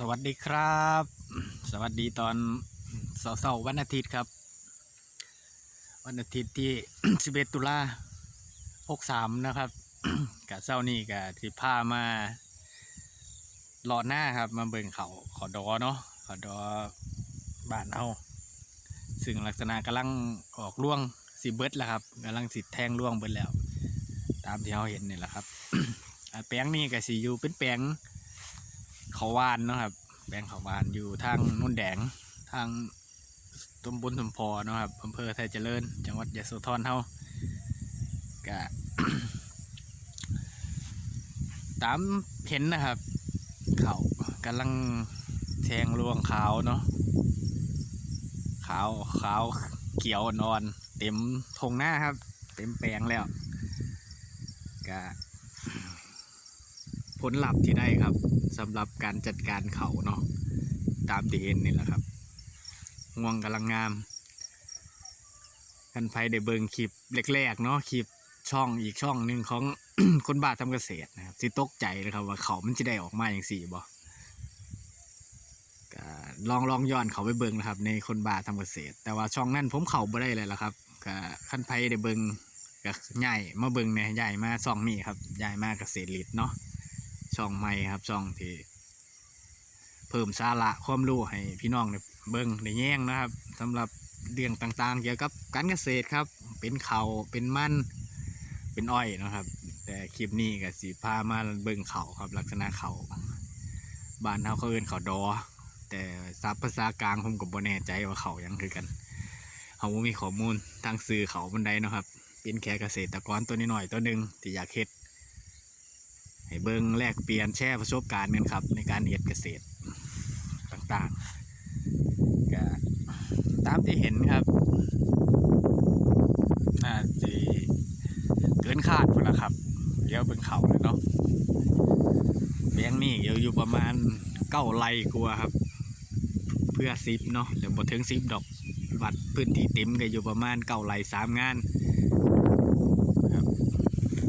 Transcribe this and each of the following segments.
สวัสดีครับ สวัสดีตอนเสาร์วันอาทิตย์ครับ วันอาทิตย์ที่ 11 ตุลา63 นะครับกับเช้านี้กับที่พามาหลอดหน้าครับ มาเบิ่งเขาขอดอเนาะขอดอบ้านเอาซึ่งลักษณะกำลังออกร่วงสีเบิร์ดแล้วครับกำลังสิแทงร่วงเบิร์ดแล้ว ตามที่เราเห็นนี่แหละครับแปลงนี้ก็สีอยู่เป็นแปลง เขาวานนะครับแบงเขาวานอยู่ทางนุ่นแดงทางตำบลสมพอนะครับอำเภอไทยเจริญ จังหวัดยะโสธรเฮากะตามเห็นนะครับ เขากำลังแทงรวงขาวเนาะขาวขาวเขียวนอน เต็มทงหน้าครับ เต็มแปลงแล้วกะ ลลัพธ์ที่ได้ครับสำหรับการจัดการเขาเนาะตามที่เห็นนี่แหละครับง่วงกำลังงามกันไพได้เบิงคลิปแรกๆเนาะคลิปช่องอีกช่องหนึ่งของ คนบ้าทำเกษตรนะครับสิตกใจเลยครับว่าเขามันจะได้ออกมาอย่างสี่บ่ก็ลองลองย้อนเขาไปเบิงนะครับ ในคนบ้าทำเกษตร แต่ว่าช่องนั้นผมเขาบ่ได้เลยละครับก็ขั้นไพได้เบิงก็ใหญ่มาเบิงเนี่ยใหญ่มาช่องนี้ครับใหญ่มากเกษตรลิดเนาะ ช่องใหม่ครับช่องที่เพิ่มสาระความรู้ให้พี่น้องได้เบิ่งได้แย่งนะครับสำหรับเรื่องต่างๆ เกี่ยวกับการเกษตรครับ เป็นเขาเป็นมันเป็นอ้อยนะครับ แต่คลิปนี้ก็สีพามาเบิ่งเขาครับ ลักษณะเขาบ้านเขาเขาเอินเขาดอ แต่ศัพท์ภาษากลางผมก็บ่แน่ใจว่าเขายังคือกันเขาบ่มีข้อมูลทางสื่อเขาบันไดนะครับเป็นแค่เกษตรกรตัวน้อยตัวหนึ่งที่อยากเฮ็ด ให้เบิ้งแลกเปลี่ยนแชร์ประสบการณ์กันครับ ในการเฮ็ดเกษตรต่างๆก็ตามที่เห็นครับน่าจะเกินคาดไปล้วครับเดี๋ยวเบิ่งเขาเลยเนาะแบงนี่เดี๋ยวอยู่ประมาณเก้าไร่กลัวครับ เพื่อซิปเนาะเดี๋ยวบ่ถึงซิปดอกวัดพื้นที่เต็มก็อยู่ประมาณเก้าไร่สามงานครับ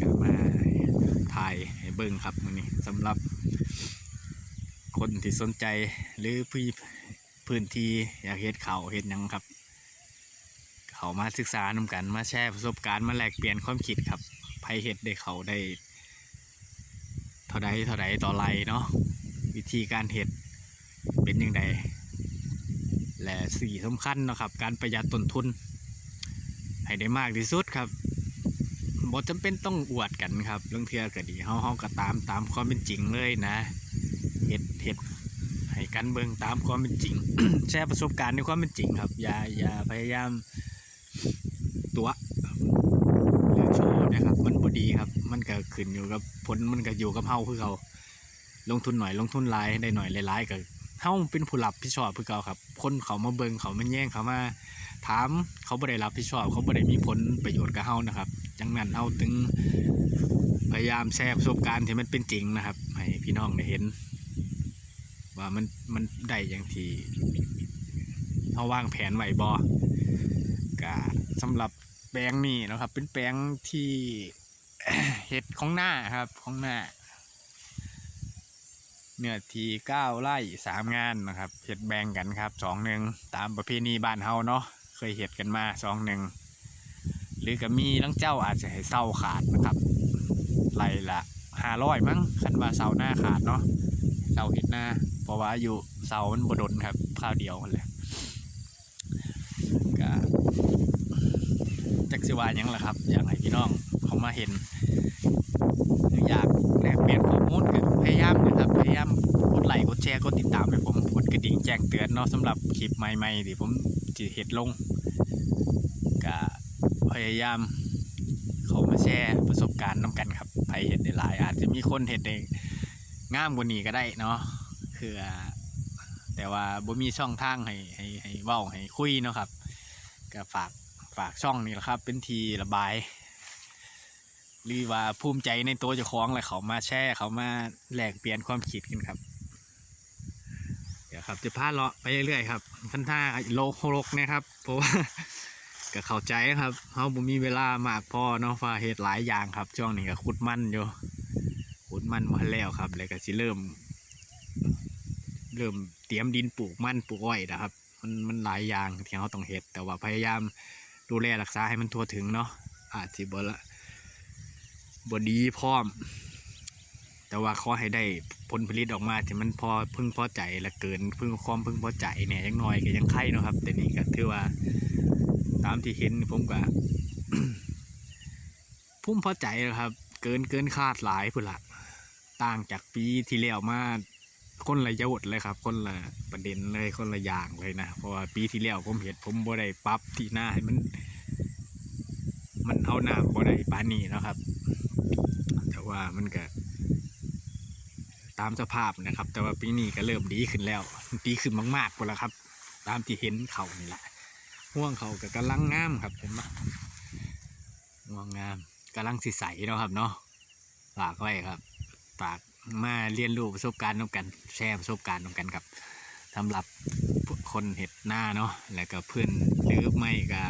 ก็มา ถ่ายให้ เบิ่งครับมือนี้สำหรับ คนที่สนใจหรือพี่พื้นที่อยากเฮ็ดเขาเฮ็ดยังครับ เขามาศึกษานำกันมาแชร์ประสบการณ์มาแลกเปลี่ยนความคิดครับไผเฮ็ดได้เขาได้ เท่าใดเท่าใดต่อไรเนาะวิธีการเฮ็ดเป็นยังไงและสิ่สำคัญนะครับ การประหยัดต้นทุน ให้ได้มากที่สุดครับ บ่จำเป็นต้องอวดกันครับเรื่องเทือก็ดีเฮาเฮาก็ตามตามความเป็นจริงเลยนะเฮ็ดเฮ็ดให้กันเบิ่งตามความเป็นจริง แชร์ประสบการณ์ในความเป็นจริงครับ อย่าอย่าพยายามตัวหรือโชว์นะครับมันบ่ดีครับ มันก็ขึ้นอยู่กับผลมันก็อยู่กับเฮาคือเขาลงทุนหน่อยลงทุนหลายได้หน่อยหลายๆก็เฮาเป็นผู้รับผิดชอบคือเก่าครับ คนเขามาเบิ่งเขามาแย่งเขามาถามเขาบ่ได้รับผิดชอบ เขาบ่ได้มีผลประโยชน์กับเฮานะครับ จังนั้นเอาถึงพยายามแชร์ประสบการณ์ที่มันเป็นจริงนะครับ ให้พี่น้องได้เห็น ว่ามันมันได้อย่างที่เขาวางแผนไว้บอกะสำหรับแปลงนี้นะครับ เป็นแปลงที่เห็ดของหน้าครับของหน้าเนื้อที่เก้าไร่สามงานนะครับเห็ดแบ่งกันครับสองหนึ่งตามประเพณีบ้านเฮาเนาะเคยเห็ดกันมาสองหนึ่ง หรือก็มีลังเจ้าอาจจะให้เศร้าขาดนะครับไรละห้าร้อยมั้งคันว่าเสาหน้าขาดเนาะเสาเห็ดหน้า เพราะว่าอยู่เสามันบดนครับข้าวเดียวเลยก็จักสิวายังล่ะครับ อยากให้พี่น้องเขามาเห็น อยากแลกเปลี่ยนข้อมูลก็พยายามนะครับ พยายามกดไลค์กดแชร์กดติดตามให้ผมกดกระดิ่งแจ้งเตือนเนาะสำหรับคลิปใหม่ๆที่ผมจะเห็ดลงก็ พยายาม เขามาแชร์ประสบการณ์นำกันครับไปเห็ดได้หลาย อาจจะมีคนเห็ดได้งามกว่านี้ก็ได้เนาะคือแต่ว่าบ่มีช่องทางให้ให้ให้เว้าให้คุยเนาะครับ ก็ฝากฝากช่องนี้แหละครับ เป็นทีระบาย หรือว่าภูมิใจในตัวเจ้าของแหละเขามาแชร์เขามาแลกเปลี่ยนความคิดกันครับ เดี๋ยวครับจะพาเลาะไปเรื่อยๆครับคันท่าโลกโลกนะครับ เพราะว่า ก็เข้าใจครับเขาบ่มีเวลามากพอเนาะฟ้าเฮ็ดหลายอย่างครับ ช่วงนี้ก็ขุดมันอยู่ขุดมันมาแล้วครับ แล้วก็สิเริ่ม เริ่มเตรียมดินปลูกมันปลูกอ้อยนะครับ มันมันหลายอย่างที่เราต้องเฮ็ดแต่ว่าพยายามดูแลรักษาให้มันทั่วถึงเนาะอาจสิบ่ละบ่ดีพร้อม แต่ว่าขอให้ได้ผลผลิตออกมาที่มันพอพึงพอใจและเกินพึงความพึงพอใจเนี่ยยังน้อยก็ยังไข่เนาะครับ แต่นี่ก็ถือว่า ตามที่เห็นผมก็พุ่มพอใจแล้วครับ เกินเกินคาดหลายพุ่นละต่างจากปีที่แล้วมาคนละยศเลยครับ คนละประเด็นเลยคนละอย่างเลยนะเพราะว่าปีที่แล้วผมเห็นผมบ่ได้ปรับที่หน้าให้มัน มันเอาหน้าบ่ได้ปานนี้เนะครับ แต่ว่ามันก็ตามสภาพนะครับ แต่ว่าปีนี้ก็เริ่มดีขึ้นแล้ว ดีขึ้นมากๆหมดแล้วครับ ตามที่เห็นเขานี่แหละ ห่วงเขาก็กำลังงามครับเห็นไหมห่วงงามกำลังสิใสเนาะครับเนาะฝากไว้ครับฝากมาเรียนรู้ประสบการณ์ร่วมกันแชร์ประสบการณ์ร่วมกันครับสำหรับคนเห็ดหน้าเนาะแล้วก็เพื่อนหรือไม่ก็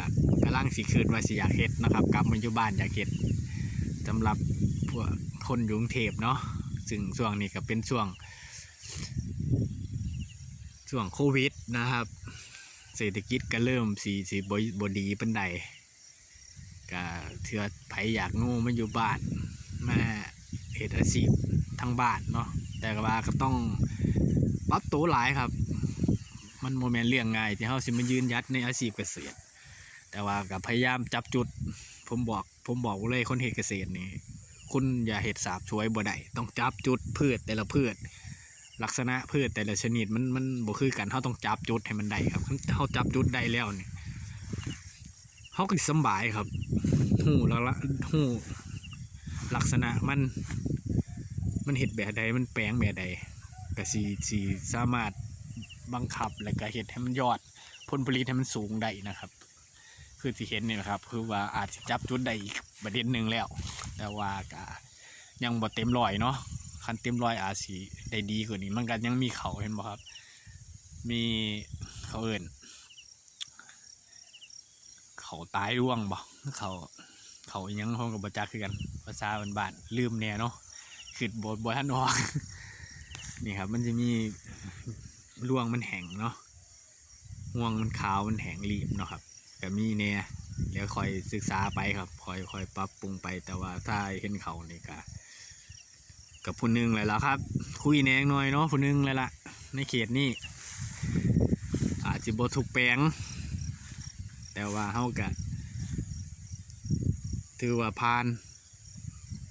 กำลังสิคืนว่าสิอยากเห็ดนะครับกลับมาอยู่บ้านอยากเห็ดสำหรับพวกคนยุงเทพเนาะซึ่งช่วงนี้ก็เป็นช่วงช่วงโควิดนะครับ เศรษฐกิจก็เริ่มสีสีบบดีปันใดก็เถื่อไผอยากงูมาอยู่บ้านมาเหตุอาชีพทั้งบ้านเนาะแต่ก็ว่าก็ต้องปรับตัวหลายครับ มันโมเมนต์เรื่องง่ายที่เขาสิมายืนยัดในอาชีพเกษตร แต่ว่าก็พยายามจับจุด ผมบอกผมบอกเลยคนเหตุเกษตรนี่คุณอย่าเห็ดสาบช่วยบ่ได้ต้องจับจุดพืชแต่ละพืช ลักษณะพืชแต่ละชนิดมันมันบ่คือกันเขาต้องจับจุดให้มันได้ครับเขาจับจุดได้แล้วเนี่ยเขาก็สิสบายครับหูล้วละหูลักษณะมัน มันเห็ดแบบใดมันแปลงแบบใดก็สีสีสามารถบังคับและก็เห็ดให้มันยอดผลผลิตให้มันสูงได้นะครับ คือที่เห็นนี่นะครับ คือว่าอาจจะจับจุดได้อีกประเด็นหนึ่งแล้ว แต่ว่าก็ยังบ่เต็มร้อยเนาะ คันเต็มร้อยอาสิได้ดีกว่านี้ มันก็ยังมีเขาเห็นบ่ครับ มีเขาเอิ่นเขาตายร่วงบ่เขาเขายังห้องกับบจักคือกันภาษาบ้านๆลืมแน่เนาะคือบ่บ่ทันออกนี่ครับ มันจะมีร่วงมันแห้งเนาะห่วงมันขาวมันแห้งรีบเนาะครับก็มีแน่เดี๋ยวคอยศึกษาไปครับคอยคอยปรับปรุงไปแต่ว่าถ้าเห็นเขานี่ก็ กับผู้หนึงเลยละครับ คุยแหนงหน่อยเนาะผู้หนึงเลยละในเขตนี้อาจจะบถูกแปลง แต่ว่าเฮากะถือว่าผ่าน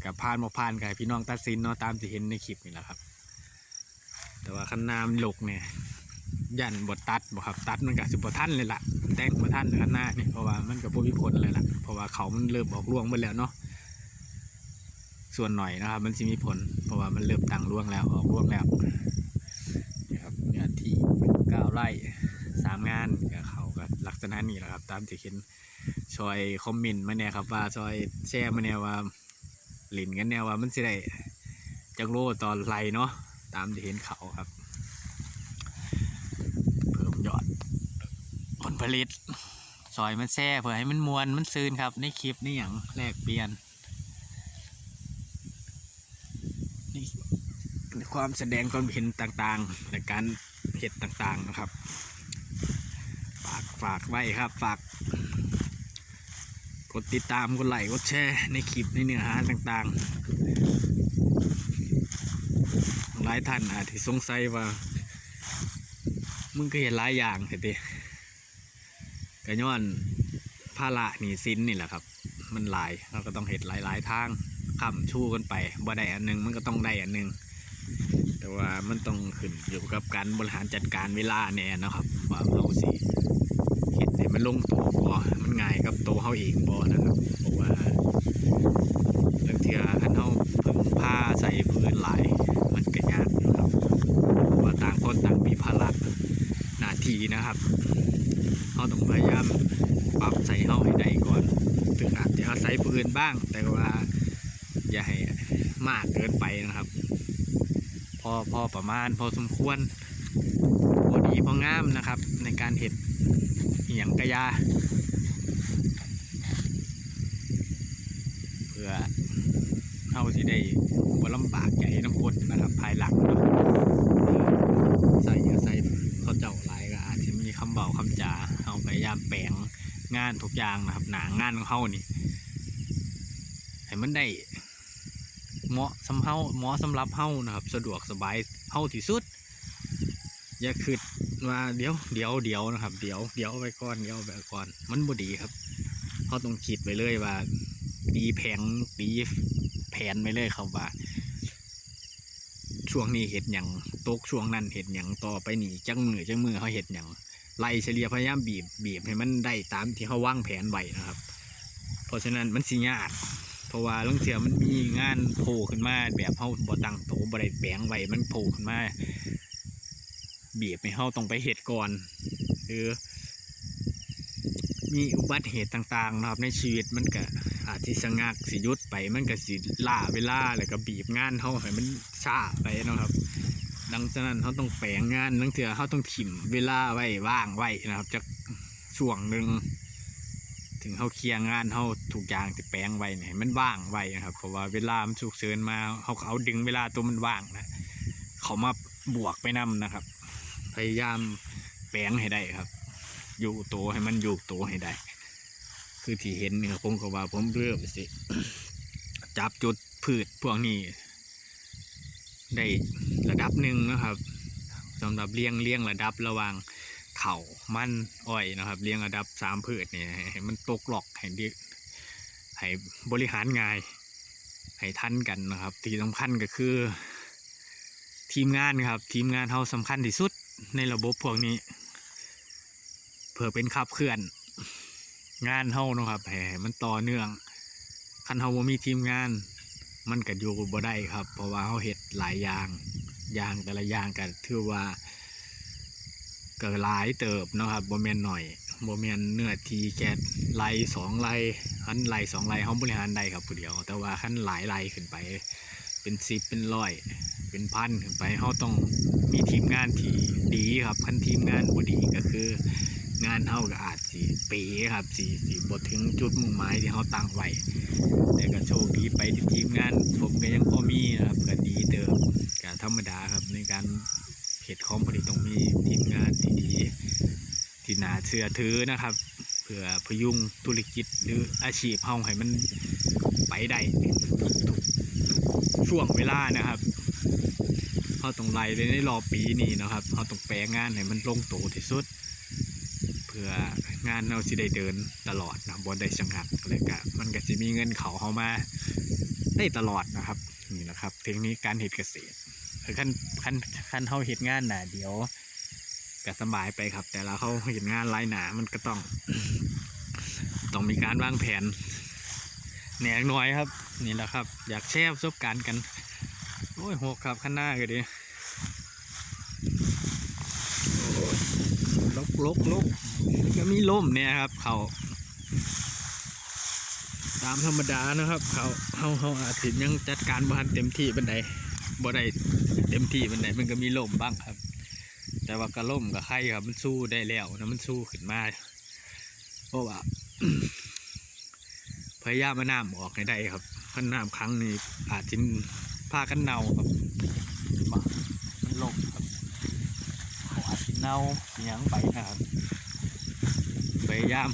กับผ่านบ่ผ่านกับพี่น้องตัดสินเนาะตามที่เห็นในคลิปนี่แหละครับ แต่ว่าคันน้ำหลกเนี่ยยันบทตัดบ่ครับตัดมันก็สิบ่ทันเลยล่ะแต่งบ่ทันข้างหน้านี่เพราะว่ามันก็บ่มีผลเลยล่ะเพราะว่าเขามันเริ่มออกร่วงไปแล้วเนาะ ส่วนหน่อยนะครับ มันสิมีผล เพราะว่ามันเริ่มตั้งร่วงแล้วออกร่วงแล้วนี่ครับเนื้อที่เก้าไร่สามงานก็เขาก็ลักษณะนี้แหละครับ ตามที่เห็นซอยคอมเมนต์มาแน่ครับว่าซอยแชร์มาแน่ว่าหลินกันแน่ว่ามันสิได้จักโลตอนไรเนาะตามที่เห็นเขาครับ เพิ่มยอดผลผลิตซอยมันแซ่เพื่อให้มันมวนมันซืนครับในคลิปนี่อย่างแลกเปลี่ยน นี่ความแสดงความเห็นต่างๆในการเห็ดต่างๆนะครับ ฝากฝากไว้ครับฝากกดติดตามกดไลค์กดแชร์ในคลิปในเนื้อหาต่างๆ หลายท่านอาจจะสงสัยว่า มึงก็เห็นหลายอย่างเห็นดิกระย้อนภาระหนีสินนี่แหละครับ มันหลายเราก็ต้องเห็ดหลายๆทาง ข้ามชู้กันไปบ่ได้อันหนึงมันก็ต้องได้อันหนึง แต่ว่ามันต้องขึ้นอยู่กับการบริหารจัดการเวลาแน่เนะครับว่าเราสิเห็ดให้มันลงตัวบ่มันง่ายกับตัวเขาเองบ่นะครับเพราะว่าบางเทีคันเขาพึ่งพาใส่พื้นหลายมันก็ยากอยู่ครับว่าต่างคนต่างมีภาระหน้าที่นะครับเขาต้องพยายามปรับใส่เขาให้ได้ก่อน ถึงอาจจะอาศัยผู้อื่นบ้าง แต่ อย่าให้มากเกินไปนะครับ พอพอประมาณพอสมควรพอดีพองามนะครับ ในการเห็ดเหี่ยงกระยา เพื่อเท่าที่ได้บวลำบากใหญ่น้ำกดนะครับ ภายหลังนะใส่ใส่เขาเจ้าหลายก็อาจจะมีคำเบาคำจาเอาพยายามแปลงงานทุกอย่างนะครับ หนางานของเขานี่ให้มันได้ เหมาะสำเฮาเหมาะสำหรับเฮานะครับสะดวกสบายเฮาที่สุด อย่าคิดว่าเดี๋ยวเดี๋ยวเดี๋ยวนะครับ เดี๋ยวเดี๋ยวไปก่อนเดี๋ยวไปก่อนมันบ่ดีครับเขาต้องคิดไปเลยว่าตีแผงตีแผนไปเลยครับว่า ช่วงนี้เห็ดหยังตกช่วงนั้นเห็ดหยังต่อไปนี่จังมือจังมือเขาเห็ดหยังไล่เฉลี่ยพยายามบีบบีบให้มันได้ตามที่เขาวางแผนไว้นะครับ เพราะฉะนั้นมันสิยาก ราะว่าลางเทื่อมันมีงานโผล่ขึ้นมาแบบเขาบ่ตั้งโตบ่ได้แปลงไว้มันโผล่ขึ้นมาบีบให้เฮาต้องไปเหตุก่อนหรือมีอุบัติเหตุต่างๆนะครับในชีวิตมันก็อาจสิสงักสิยุดไปมันก็สิล่าเวลาแล้วก็บีบงานเฮาให้มันช้าไปนะครับ ดังนั้นเขาต้องแปลงงานนังเถื่อเขาต้องถิ่มเวลาไว้ว่างไว้นะครับจากช่วงหนึ่ง ถึงเขาเคลียร์งานเขาถูกอย่างที่แปลงไว้เนี่ยมันว่างไว้นะครับ เพราะว่าเวลามันฉุกเฉินมาเขาเอาดึงเวลาตัวมันว่างนะเขามาบวกไปนํนะครับ พยายามแปลงให้ได้ครับ อยู่โตวให้มันอยู่โตวให้ได้ คือที่เห็นเนี่ยผมก็ว่าผมเริ่มสิจับจุดพืชพวกนี้ได้ระดับหนึ่งนะครับสำหรับเลี้ยงเลี้ยงระดับระว่าง เข่ามันอ้อยนะครับ เลี้ยงระดับสามพืชเนี่ยให้มันตกหลอกให้ดีให้บริหารง่ายให้ทันกันนะครับ ที่สำคัญก็คือ ทีมงานครับ ทีมงานเขาสำคัญที่สุดในระบบพวกนี้ เพื่อเป็นขับเคลื่อน งานเฮานะครับให้ให้มันต่อเนื่องคันเฮาบ่มีทีมงาน มันก็อยู่บ่ได้ครับ เพราะว่าเฮาเฮ็ดหลายอย่างอย่างแต่ละอย่างก็ถือว่า เก็หลายเติบนะครับบ่แมนหน่อยบ่แมนเนื้อทีแค่ไร่สองไร่อันไร่สองไร่เฮาบริหารได้ครับผู้เดียว แต่ว่าคันหลายไร่ขึ้นไป เป็นสิบเป็นร้อย เป็นพันขึ้นไปเขาต้องมีทีมงานที่ดีครับคันทีมงานบ่ดีก็คือ งานเขาก็อาจสิเป๋ครับสิสิบ่ถึงจุดมุ่งหมายที่เขาตั้งไว้แต่ก็โชคดีไปที่ทีมงานผมก็ยังพอมีนะครับก็ดีเติมก็ธรรมดาครับในการ เหตุคอมผลิตต้องมีทีมงานที่ดีที่น่าเชื่อถือนะครับ เพื่อพยุงธุรกิจหรืออาชีพเฮาให้มันไปได้ช่วงเวลานะครับเขาต้องไล่ไปในรอบปีนี้นะครับเขาต้องแปลงงานให้มันลงตัวที่สุด เพื่องานเราสิได้เดินตลอดนะบนได้ชะงักเลยกะมันก็จะมีเงินเขาเข้ามาได้ตลอดนะครับนี่นะครับ เทคนิคการเห็ดเกษตร ขั้นขั้นขั้นเขาเห็ดงานหนาเดี๋ยวก็สบายไปครับ แต่เราเขาเห็ดงานหลายหนามันก็ต้อง ต้องมีการวางแผนแหนกน้อยครับ นี่แหละครับ อยากแชร์ประสบการณ์กัน โอ้ยหกครับข้างหน้าก็ดีลกลกลกก็มีล่มเนี่ยครับ เขาตามธรรมดานะครับ เขาเขาเขาอาจจะยังจัดการบ้านเต็มที่บันได บ่ได้เต็มที่บันไดมันก็มีล่มบ้างครับ แต่ว่าก็ล่มกับไข่ครับมันสู้ได้แล้วนะมันสู้ขึ้นมาเพราะว่าพยายามมาน้ำออกให้ได้ครับพันน้ำครั้งนี้อาจจะผ้ากันเน่าครับมันลงครับเขาอาจจะเน่าอิหยังไปนะครับพยายาม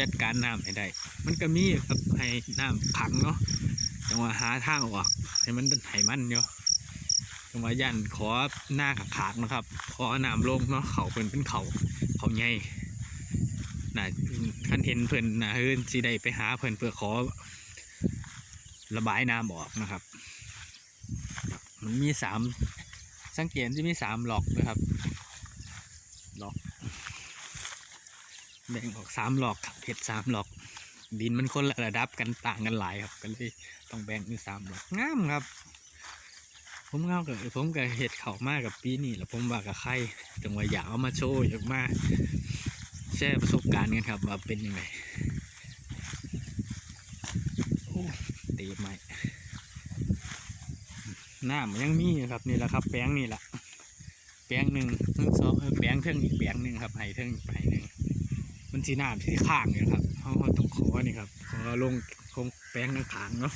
จัดการน้ำให้ได้ มันก็มีครับให้น้ำขังเนาะจังหวะหาทางออก ให้มันให้มันเนาะจังหวะยันขอหน้าขากนะครับ ขอน้ำลงเนาะเขาเป็นเป็นเขาเขาใหญ่น่ะคันเห็นเพิ่นนะเฮ้ยสิได้ไปหาเพิ่นเพื่อขอ ระบายน้ำออกนะครับ มันมีสามสังเกตจะมีสามหลอกนะครับหลอกแบ่งออกสามหลอกเห็ดสามหลอก ดินมันคนละระดับกันต่างกันหลายครับก็เลยต้องแบ่งเป็นสามหลอกงามครับ ผมเงากับผมกับเห็ดเขามากกับปีนี้แล้วผมว่ากับใครจังหวะอยากเอามาโชว์อยากมาแชร์ประสบการณ์กันครับว่าเป็นยังไงโอ้ตีใหม่หน้ามันยังมีครับนี่แหละครับ แป้งนี่แหละแป้งหนึ่งทั้งสองเออแป้งเทิงอีกแป้งหนึ่งครับไห้เทิงอีกไห้หนึ่ง มันสีน้ำที่ข้างอยู่ยครับเขาเขาต้องขอนี่ครับ ขอลงคงแป้งข้างขางๆเนาะ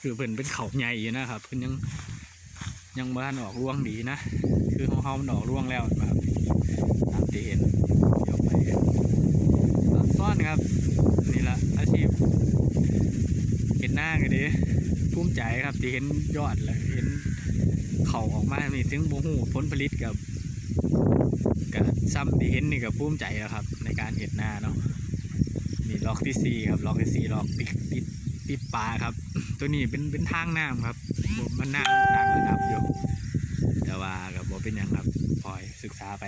คือเพิ่นเป็นเขาใหญ่อยู่นะครับเพิ่นยังยังบ้านออกร่วงดีนะ คือของเขามันออกร่วงแล้วนะครับตามที่เห็นเดี๋ยวไปซ่อนครับ นี่ละอาชีพเห็นหน้ากันดิภูมิใจครับที่เห็นยอดเลยเห็นเขาออกมานี่ถึงโมหูผลผลิตกับ กับซ้ำที่เห็นนี่กับภูมิใจแล้วครับ ในการเห็นหน้าเนาะนี่ล็อกที่สี่ครับล็อกที่สี่ล็อกติดติดติดปลาครับ ตัวนี้เป็นเป็นทางน้ำครับมันน้ำต่างระดับอยู่แต่ว่ากับบเป็นยังครับปล่อยศึกษาไป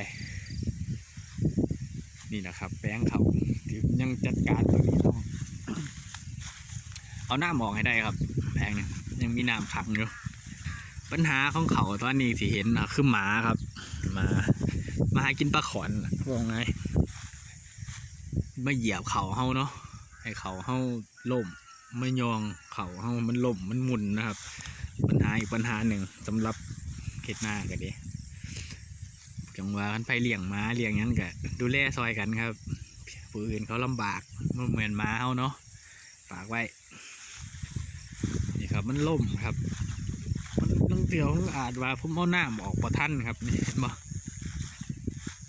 นี่นะครับแป้งเขาที่ยังจัดการตัวนี้ต้องเอาหน้ามองให้ได้ครับแป้งเนี่ยยังมีน้ำขังอยู่ปัญหาของเขาตอนนี้ที่เห็นนะคือหมาครับหมา มาหากินปลาขอนว่าไงไมาเหยียบเขาเฮาเนาะให้เขาเฮาล่มไม่ยองเขาเฮามันล่มมันหมุนนะครับ ปัญหาอีกปัญหาหนึ่งสำหรับเขตหน้ากันดีจังหว่ากันไปเลี้ยงม้าเลี้ยงยังกะดูแลซอยกันครับผู้อื่นเขาลำบากมันเหมือนม้าเฮาเนาะฝากไว้นี่ครับมันล่มครับมันตั้งเตียวอาจว่าผมเอาหน้ำออกประทันครับนี่เห็นบ่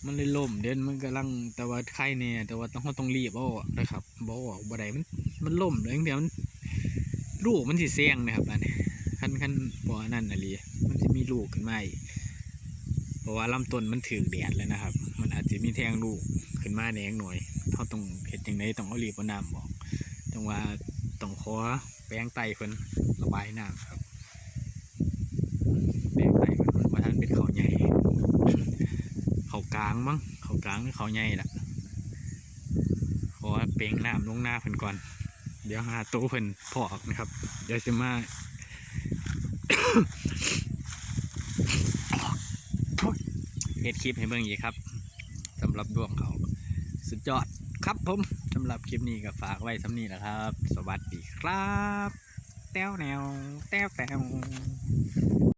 มันเลยล่มเด่นมันกำลังแต่ว่าไข่เนี่ยแต่ว่าต้องเราต้องรีบเอาออกนะครับบ่ออกบ่ได้มันมันล่มเลยตั้งแต่มันลูกมันสิเสี่ยงนะครับอันนี้ขั้นขั้นบ่อนั่นอะไรมันจะมีลูกขึ้นมาอีกเพราะว่าลำต้นมันถือแดดแล้วนะครับ มันอาจจะมีแทงลูกขึ้นมาแหนงหน่อยเขาต้องเห็ดอย่างไรต้องเอารีบเอาน้ำออกจังว่าต้องขอแป้งไตเพิ่นระบายน้ำครับแดงไปมันว่าท่านเป็นเขาใหญ่ากลางมั้งเขากลางหรือเขาใหญ่ละขอเปลงน้ำลงหน้าเพิ่นก่อน เดี๋ยวหาตู้เพิ่นพอกนะครับ เดี๋ยวจะมาเฮ็ดคลิปให้เบิ่งอีกครับสำหรับดวงเขาสุดยอดครับผมสำหรับคลิปนี้ก็ฝากไว้สำนี้นะครับ สวัสดีครับ แต้วแนว แต้วแต้ว